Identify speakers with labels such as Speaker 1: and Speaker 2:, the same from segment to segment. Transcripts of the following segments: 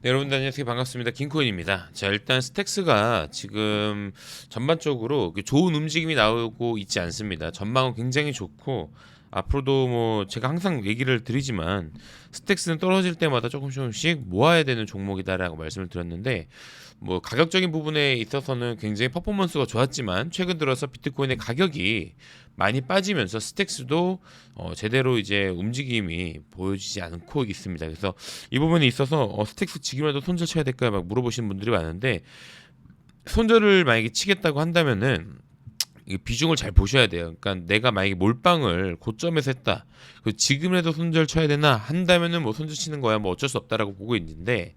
Speaker 1: 네, 여러분들 안녕하세요. 반갑습니다. 김코인입니다. 자, 일단 스택스가 지금 전반적으로 그 좋은 움직임이 나오고 있지 않습니다. 전망은 굉장히 좋고 앞으로도 뭐 제가 항상 얘기를 드리지만 스택스는 떨어질 때마다 조금씩 조금씩 모아야 되는 종목이다라고 말씀을 드렸는데 뭐 가격적인 부분에 있어서는 굉장히 퍼포먼스가 좋았지만 최근 들어서 비트코인의 가격이 많이 빠지면서 스택스도 어 제대로 이제 움직임이 보여지지 않고 있습니다. 그래서 이 부분에 있어서 어 스택스 지금이라도 손절 쳐야 될까요? 막 물어보시는 분들이 많은데 손절을 만약에 치겠다고 한다면은 이 비중을 잘 보셔야 돼요. 그러니까 내가 만약에 몰빵을 고점에서 했다. 그 지금이라도 손절 쳐야 되나 한다면은 뭐 손절 치는 거야 뭐 어쩔 수 없다라고 보고 있는데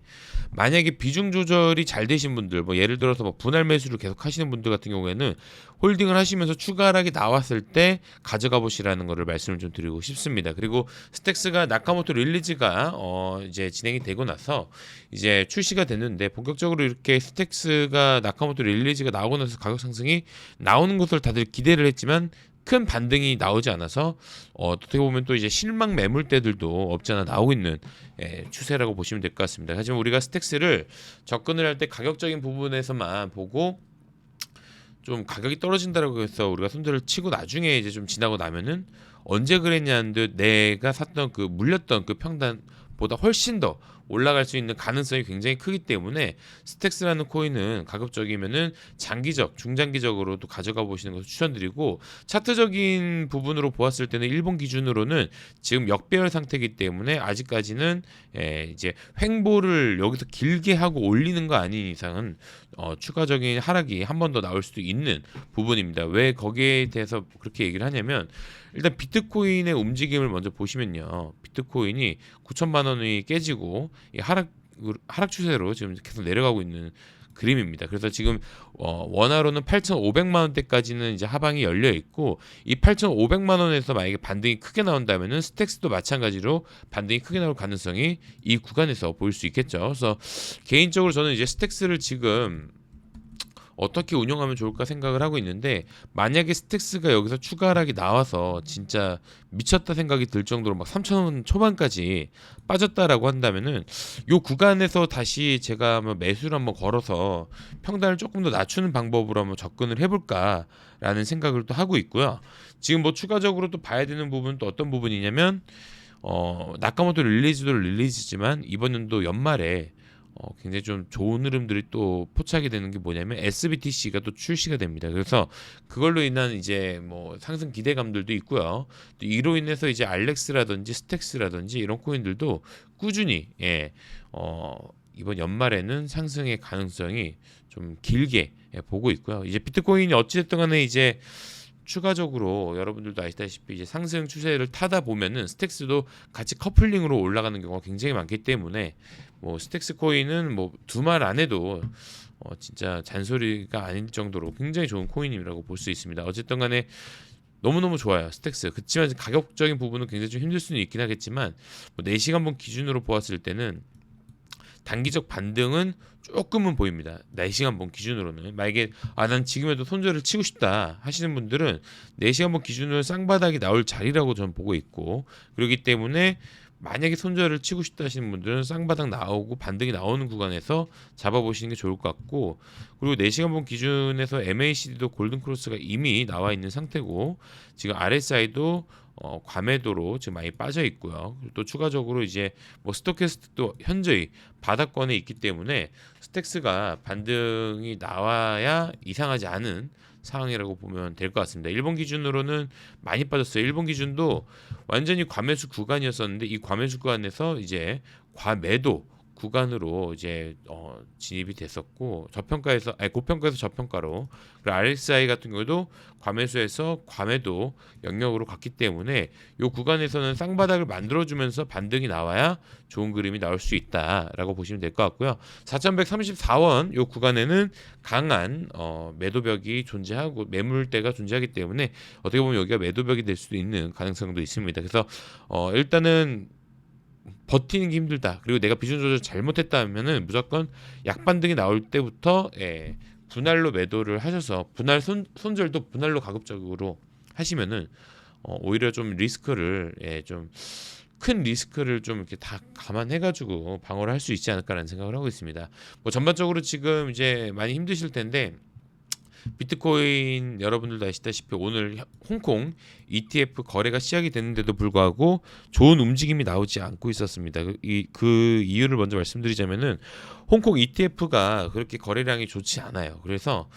Speaker 1: 만약에 비중 조절이 잘 되신 분들 뭐 예를 들어서 뭐 분할 매수를 계속 하시는 분들 같은 경우에는 홀딩을 하시면서 추가 하락이 나왔을 때 가져가 보시라는 거를 말씀을 좀 드리고 싶습니다. 그리고 스택스가 나카모토 릴리즈가 어 이제 진행이 되고 나서 이제 출시가 됐는데 본격적으로 이렇게 스택스가 나카모토 릴리즈가 나오고 나서 가격 상승이 나오는 것을 다들 기대를 했지만 큰 반등이 나오지 않아서 어, 어떻게 보면 또 이제 실망 매물대들도 없지 않아 나오고 있는 예, 추세라고 보시면 될 것 같습니다. 하지만 우리가 스택스를 접근을 할 때 가격적인 부분에서만 보고 좀 가격이 떨어진다라고 해서 우리가 손절을 치고 나중에 이제 좀 지나고 나면은 언제 그랬냐는 듯 내가 샀던 그 물렸던 그 평단보다 훨씬 더 올라갈 수 있는 가능성이 굉장히 크기 때문에 스택스라는 코인은 가급적이면은 장기적, 중장기적으로도 가져가 보시는 것을 추천드리고 차트적인 부분으로 보았을 때는 일본 기준으로는 지금 역배열 상태이기 때문에 아직까지는 예, 이제 횡보를 여기서 길게 하고 올리는 거 아닌 이상은 어, 추가적인 하락이 한 번 더 나올 수도 있는 부분입니다. 왜 거기에 대해서 그렇게 얘기를 하냐면 일단 비트코인의 움직임을 먼저 보시면요. 비트코인이 9천만 원이 깨지고 이 하락 하락 추세로 지금 계속 내려가고 있는 그림입니다. 그래서 지금 어, 원화로는 8,500만 원대까지는 이제 하방이 열려 있고 이 8,500만 원에서 만약에 반등이 크게 나온다면은 스택스도 마찬가지로 반등이 크게 나올 가능성이 이 구간에서 보일 수 있겠죠. 그래서 개인적으로 저는 이제 스택스를 지금 어떻게 운영하면 좋을까 생각을 하고 있는데 만약에 스택스가 여기서 추가 하락이 나와서 진짜 미쳤다 생각이 들 정도로 막 3천원 초반까지 빠졌다라고 한다면은 요 구간에서 다시 제가 한번 매수를 한번 걸어서 평단을 조금 더 낮추는 방법으로 한번 접근을 해볼까라는 생각을 또 하고 있고요. 지금 뭐 추가적으로 또 봐야 되는 부분은 또 어떤 부분이냐면 어 나카모토 릴리즈도 릴리즈지만 이번 연도 연말에 어, 굉장히 좀 좋은 흐름들이 또 포착이 되는 게 뭐냐면 SBTC가 또 출시가 됩니다. 그래서 그걸로 인한 이제 뭐 상승 기대감들도 있고요. 또 이로 인해서 이제 알렉스라든지 스택스라든지 이런 코인들도 꾸준히 예, 어, 이번 연말에는 상승의 가능성이 좀 길게 예, 보고 있고요. 이제 비트코인이 어찌됐든 간에 이제 추가적으로 여러분들도 아시다시피 이제 상승 추세를 타다 보면은 스택스도 같이 커플링으로 올라가는 경우가 굉장히 많기 때문에 뭐 스택스 코인은 뭐 두 말 안 해도 어 진짜 잔소리가 아닐 정도로 굉장히 좋은 코인이라고 볼 수 있습니다. 어쨌든 간에 너무너무 좋아요. 스택스. 그렇지만 가격적인 부분은 굉장히 좀 힘들 수는 있긴 하겠지만 뭐 4시간 본 기준으로 보았을 때는 단기적 반등은 조금은 보입니다. 4시간 본 기준으로는 만약에 아 난 지금에도 손절을 치고 싶다 하시는 분들은 4시간 본 기준으로 쌍바닥이 나올 자리라고 저는 보고 있고 그렇기 때문에 만약에 손절을 치고 싶다 하시는 분들은 쌍바닥 나오고 반등이 나오는 구간에서 잡아보시는 게 좋을 것 같고 그리고 4시간 본 기준에서 MACD도 골든크로스가 이미 나와 있는 상태고 지금 RSI도 어, 과매도로 지금 많이 빠져 있고요. 또 추가적으로 이제 뭐 스토캐스트도 현저히 바닥권에 있기 때문에 스택스가 반등이 나와야 이상하지 않은 상황이라고 보면 될 것 같습니다. 일본 기준으로는 많이 빠졌어요. 일본 기준도 완전히 과매수 구간이었었는데 이 과매수 구간에서 이제 과매도 구간으로 이제 어, 진입이 됐었고 저평가에서 아니 고평가에서 저평가로 그리고 RSI 같은 경우도 과매수에서 과매도 영역으로 갔기 때문에 이 구간에서는 쌍바닥을 만들어주면서 반등이 나와야 좋은 그림이 나올 수 있다라고 보시면 될 것 같고요. 4,134원 이 구간에는 강한 어, 매도벽이 존재하고 매물대가 존재하기 때문에 어떻게 보면 여기가 매도벽이 될 수도 있는 가능성도 있습니다. 그래서 어, 일단은 버티는 게 힘들다. 그리고 내가 비중 조절 잘못했다면은 무조건 약반등이 나올 때부터 예, 분할로 매도를 하셔서 분할 손, 손절도 분할로 가급적으로 하시면은 어, 오히려 좀 리스크를 예, 좀 큰 리스크를 좀 이렇게 다 감안해가지고 방어를 할 수 있지 않을까라는 생각을 하고 있습니다. 뭐 전반적으로 지금 이제 많이 힘드실 텐데 비트코인 여러분들도 아시다시피 오늘 혀- 홍콩 ETF 거래가 시작이 됐는데도 불구하고 좋은 움직임이 나오지 않고 있었습니다. 그, 이, 그 이유를 먼저 말씀드리자면은 홍콩 ETF가 그렇게 거래량이 좋지 않아요. 그래서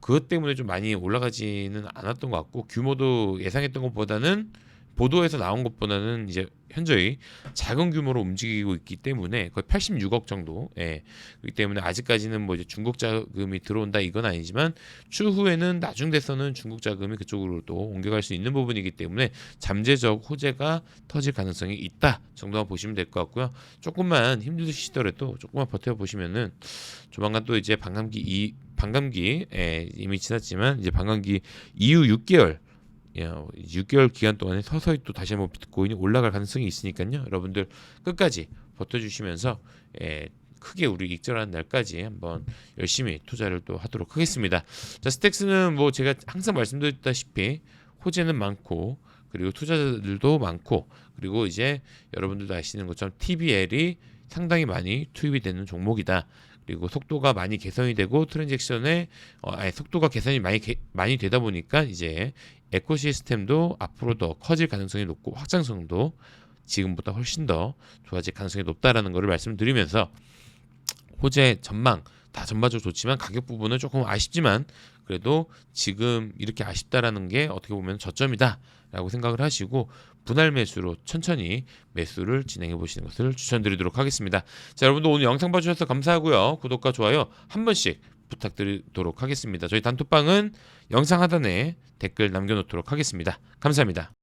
Speaker 1: 그것 때문에 좀 많이 올라가지는 않았던 것 같고 규모도 예상했던 것보다는 보도에서 나온 것보다는 이제 현저히 작은 규모로 움직이고 있기 때문에 거의 86억 정도. 예. 그렇기 때문에 아직까지는 뭐 이제 중국 자금이 들어온다 이건 아니지만 추후에는 나중 돼서는 중국 자금이 그쪽으로 또 옮겨갈 수 있는 부분이기 때문에 잠재적 호재가 터질 가능성이 있다 정도만 보시면 될 것 같고요. 조금만 힘드시더라도 조금만 버텨 보시면은 조만간 또 이제 반감기 이 반감기 예, 이미 지났지만 이제 반감기 이후 6개월 야, 6개월 기간 동안에 서서히 또 다시 한번 비트코인이 올라갈 가능성이 있으니까요. 여러분들 끝까지 버텨주시면서 예, 크게 우리 익절하는 날까지 한번 열심히 투자를 또 하도록 하겠습니다. 자, 스택스는 뭐 제가 항상 말씀드렸다시피 호재는 많고 그리고 투자자들도 많고 그리고 이제 여러분들도 아시는 것처럼 TBL이 상당히 많이 투입이 되는 종목이다. 그리고 속도가 많이 개선이 되고 트랜잭션의 어, 속도가 개선이 많이 개- 많이 되다 보니까 이제 에코시스템도 앞으로 더 커질 가능성이 높고 확장성도 지금보다 훨씬 더 좋아질 가능성이 높다라는 것을 말씀드리면서 호재 전망 다 전반적으로 좋지만 가격 부분은 조금 아쉽지만 그래도 지금 이렇게 아쉽다라는 게 어떻게 보면 저점이다라고 생각을 하시고 분할 매수로 천천히 매수를 진행해 보시는 것을 추천드리도록 하겠습니다. 자, 여러분도 오늘 영상 봐주셔서 감사하고요. 구독과 좋아요 한 번씩 부탁드리도록 하겠습니다. 저희 단톡방은 영상 하단에 댓글 남겨놓도록 하겠습니다. 감사합니다.